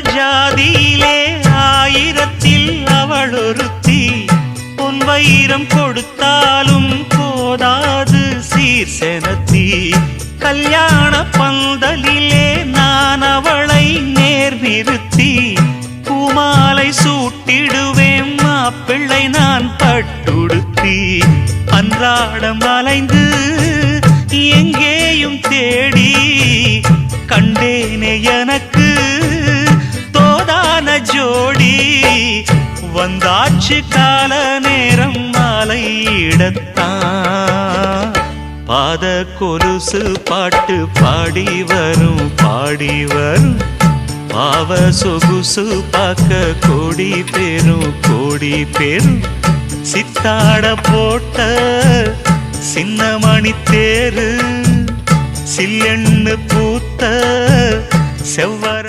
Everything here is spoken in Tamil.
ஜாதியிலே ஆயிரத்தில் அவள் ஒருத்தி பொன் வைரம் கொடுத்தாலும் போதாது சீர் செனத்தி கல்யாண பந்தலிலே நான் அவளை நேர் நிறுத்தி பூமாலை சூட்டிடுவேன் மாப்பிள்ளை நான் பட்டுடுத்தி. அன்றாடம் அலைந்து எங்கேயும் தேடி. கண்டேனே எனக்கு வந்தாச்சு கால நேரம் மாலை இடத்தான் பாத கொலுசு பாட்டு பாடி வரும் பாடி வரும். பாவ சொகுசு பார்க்க கோடி பெரும் கோடி பெரும். சித்தாட போட்ட சின்ன மணி தேரு சில்லெண்ணு பூத்த செவ்வர